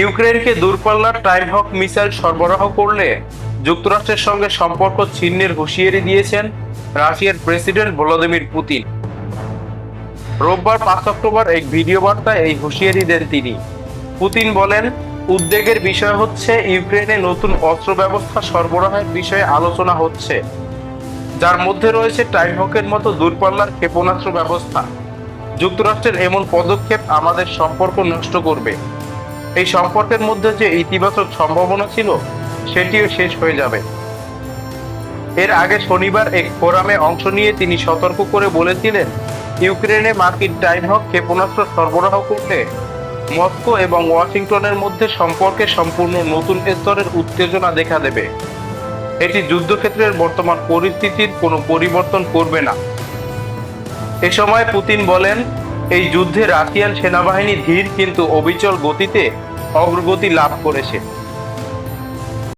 ইউক্রেনকে দূরপাল্লার টাইমহক মিসাইল সরবরাহ করলে যুক্তরাষ্ট্রের সঙ্গে সম্পর্ক ছিন্নের হুঁশিয়ারি দিয়েছেন রাশিয়ার প্রেসিডেন্ট ভলোদিমির পুতিন। রোববার পাঁচ অক্টোবর এক ভিডিও বার্তায় এই হুঁশিয়ারি দেন তিনি। পুতিন বলেন, উদ্বেগের বিষয় হচ্ছে ইউক্রেনে নতুন অস্ত্র ব্যবস্থা সরবরাহের বিষয়ে আলোচনা হচ্ছে, যার মধ্যে রয়েছে টাইমহকের মতো দূরপাল্লার ক্ষেপণাস্ত্র ব্যবস্থা। যুক্তরাষ্ট্রের এমন পদক্ষেপ আমাদের সম্পর্ক নষ্ট করবে। এই সম্পর্কের মধ্যে যে ইতিবাচক সম্ভাবনা ছিল, সেটিও শেষ হয়ে যাবে। এর আগে শনিবার এক ফোরামে অংশ নিয়ে তিনি সতর্ক করে বলেছিলেন, ইউক্রেনে মার্কিন টাইমহক ক্ষেপণাস্ত্র সরবরাহ করলে মস্কো এবং ওয়াশিংটনের মধ্যে সম্পর্কে সম্পূর্ণ নতুন স্তরের উত্তেজনা দেখা দেবে। এটি যুদ্ধক্ষেত্রের বর্তমান পরিস্থিতির কোনো পরিবর্তন করবে না। এ সময় পুতিন বলেন এই যুদ্ধে রাশিয়ান সেনাবাহিনী ধীর কিন্তু অবিচল গতিতে অগ্রগতি লাভ করেছে।